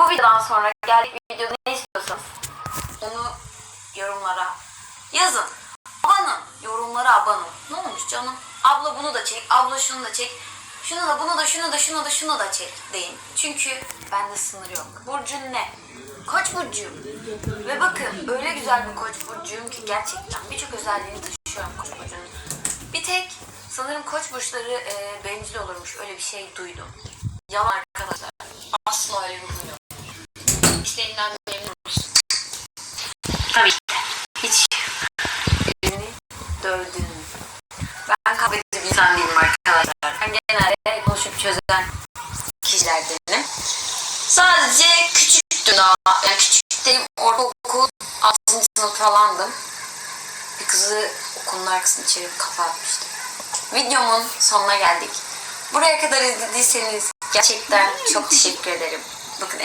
bu videodan sonra geldik video ne istiyorsanız onu yorumlara yazın. Abanın. Yorumlara abanın. Ne olmuş canım? Abla bunu da çek. Abla şunu da çek. Şunu da bunu da şunu da şunu da şunu da çek deyin. Çünkü bende sınır yok. Burcun ne? Koç burcuyum. Ve bakın öyle güzel bir koç burcuyum ki gerçekten birçok özelliğini taşıyorum koç burcunun. Bir tek sanırım koç burçları e, bencil olurmuş. Öyle bir şey duydum. Yalan arkadaşlar. İşlerinden memnun musun? Tabii ki. Hiç birini dövdüğünü. Ben kavgacı bir insan değilim arkadaşlar. Ben genelde konuşup çözen kişilerdenim. Sadece küçüktüm daha. Yani küçük dediğim ortaokul 6. sınıf falandım. Bir kızı okulun arkasını çevirip kafa atmıştım. Videomun sonuna geldik. Buraya kadar izlediyseniz gerçekten çok teşekkür ederim. Bakın